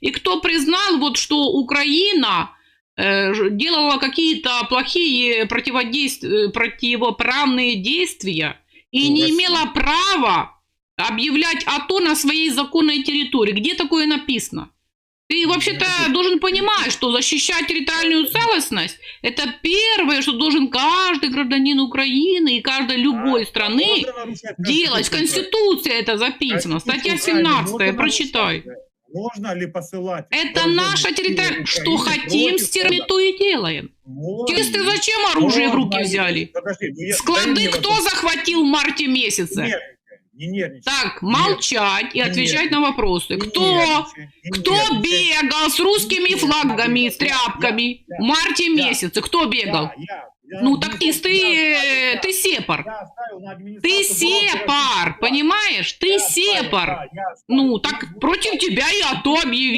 И кто признал, вот, что Украина э, делала какие-то плохие противодействия, противоправные действия и не имела права объявлять АТО на своей законной территории. Где такое написано? Ты вообще-то Ну, должен понимать, что защищать территориальную целостность – это первое, что должен каждый гражданин Украины и каждой любой А страны делать. В Конституции это записано. Статья Конституцию правильно, 17, можно прочитай. Можно ли посылать? Это наша территория. Что хотим, с тем Киева? то и делаем. Можно. Чисты зачем оружие в руки Можно. взяли? Подожди, ну я- Склады кто вопрос. захватил в марте Не месяце? нервничай, не нервничай. Так, Нет. молчать и Не отвечать на вопросы. Не Кто? не Кто нервничай. бегал с русскими Нет, флагами, с тряпками я- в марте я- месяце? Кто бегал? Я, я, я Ну так ты, знаю, ты, ты сепар. Ты сепар, понимаешь? Ты сепар. Ну, так против тебя и АТО объявили.